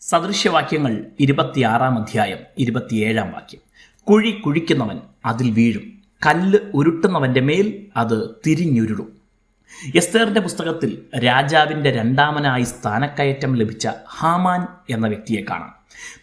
സദൃശ്യവാക്യങ്ങൾ ഇരുപത്തിയാറാം അധ്യായം ഇരുപത്തിയേഴാം വാക്യം. കുഴി കുഴിക്കുന്നവൻ അതിൽ വീഴും. കല്ല് ഉരുട്ടുന്നവന്റെ മേൽ അത് തിരിഞ്ഞുരുളും. എസ്തേറിന്റെ പുസ്തകത്തിൽ രാജാവിന്റെ രണ്ടാമനായി സ്ഥാനക്കയറ്റം ലഭിച്ച ഹാമാൻ എന്ന വ്യക്തിയെ കാണാം.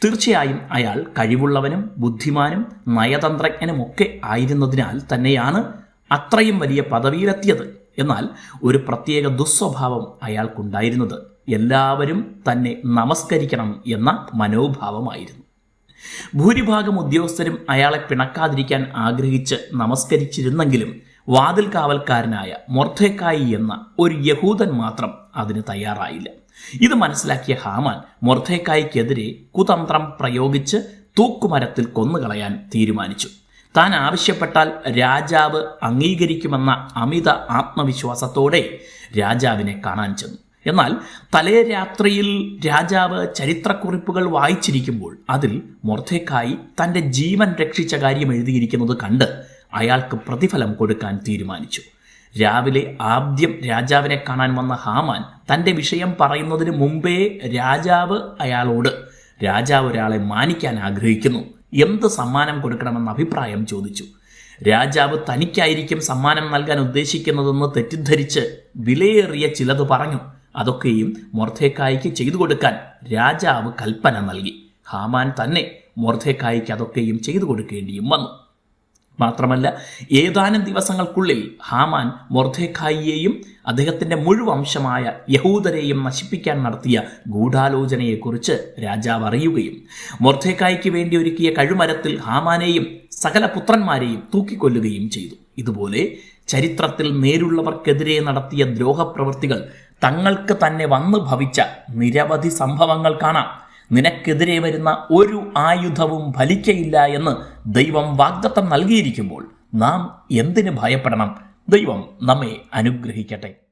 തീർച്ചയായും അയാൾ കഴിവുള്ളവനും ബുദ്ധിമാനും നയതന്ത്രജ്ഞനുമൊക്കെ ആയിരുന്നതിനാൽ തന്നെയാണ് അത്രയും വലിയ പദവിയിലെത്തിയത്. എന്നാൽ ഒരു പ്രത്യേക ദുസ്വഭാവം അയാൾക്കുണ്ടായിരുന്നത്. എല്ലാവരും തന്നെ നമസ്കരിക്കണം എന്ന മനോഭാവമായിരുന്നു. ഭൂരിഭാഗം ഉദ്യോഗസ്ഥരും അയാളെ പിണക്കാതിരിക്കാൻ ആഗ്രഹിച്ച് നമസ്കരിച്ചിരുന്നെങ്കിലും വാതിൽ കാവൽക്കാരനായ മൊർദ്ധേക്കായി എന്ന ഒരു യഹൂദൻ മാത്രം അതിന് തയ്യാറായില്ല. ഇത് മനസ്സിലാക്കിയ ഹാമാൻ മൊർദ്ധേക്കായിക്കെതിരെ കുതന്ത്രം പ്രയോഗിച്ച് തൂക്കുമരത്തിൽ കൊന്നുകളയാൻ തീരുമാനിച്ചു. താൻ ആവശ്യപ്പെട്ടാൽ രാജാവ് അംഗീകരിക്കുമെന്ന അമിത ആത്മവിശ്വാസത്തോടെ രാജാവിനെ കാണാൻ ചെന്നു. എന്നാൽ തലേ രാത്രിയിൽ രാജാവ് ചരിത്രക്കുറിപ്പുകൾ വായിച്ചിരിക്കുമ്പോൾ അതിൽ മൊർദ്ധേക്കായി തന്റെ ജീവൻ രക്ഷിച്ച കാര്യം എഴുതിയിരിക്കുന്നത് കണ്ട് അയാൾക്ക് പ്രതിഫലം കൊടുക്കാൻ തീരുമാനിച്ചു. രാവിലെ ആദ്യം രാജാവിനെ കാണാൻ വന്ന ഹാമാൻ തന്റെ വിഷയം പറയുന്നതിന് മുമ്പേ രാജാവ് അയാളോട് രാജാവ് ഒരാളെ മാനിക്കാൻ ആഗ്രഹിക്കുന്നു. എന്ത് സമ്മാനം കൊടുക്കണമെന്ന അഭിപ്രായം ചോദിച്ചു. രാജാവ് തനിക്കായിരിക്കും സമ്മാനം നൽകാൻ ഉദ്ദേശിക്കുന്നതെന്ന് തെറ്റിദ്ധരിച്ച് വിലയേറിയ ചിലത് പറഞ്ഞു. അതൊക്കെയും മൊർദ്ധേക്കായിക്ക് ചെയ്തു കൊടുക്കാൻ രാജാവ് കൽപ്പന നൽകി. ഹാമാൻ തന്നെ മൊർദ്ധേക്കായിക്ക് അതൊക്കെയും ചെയ്തു കൊടുക്കേണ്ടിയും വന്നു. മാത്രമല്ല ഏതാനും ദിവസങ്ങൾക്കുള്ളിൽ ഹാമാൻ മൊർദ്ധേഖായിയെയും അദ്ദേഹത്തിന്റെ മുഴുവംശമായ യഹൂദരെയും നശിപ്പിക്കാൻ നടത്തിയ ഗൂഢാലോചനയെക്കുറിച്ച് രാജാവ് അറിയുകയും മൊർദ്ധേഖായിക്ക് വേണ്ടി ഒരുക്കിയ കഴുമരത്തിൽ ഹാമാനെയും സകല പുത്രന്മാരെയും തൂക്കിക്കൊല്ലുകയും ചെയ്തു. ഇതുപോലെ ചരിത്രത്തിൽ നേരുള്ളവർക്കെതിരെ നടത്തിയ ദ്രോഹപ്രവൃത്തികൾ തങ്ങൾക്ക് തന്നെ വന്നു ഭവിച്ച നിരവധി സംഭവങ്ങൾ കാണാം. നിനക്കെതിരെ വരുന്ന ഒരു ആയുധവും ഫലിക്കയില്ല എന്ന് ദൈവം വാഗ്ദത്തം നൽകിയിരിക്കുമ്പോൾ നാം എന്തിന് ഭയപ്പെടണം? ദൈവം നമ്മെ അനുഗ്രഹിക്കട്ടെ.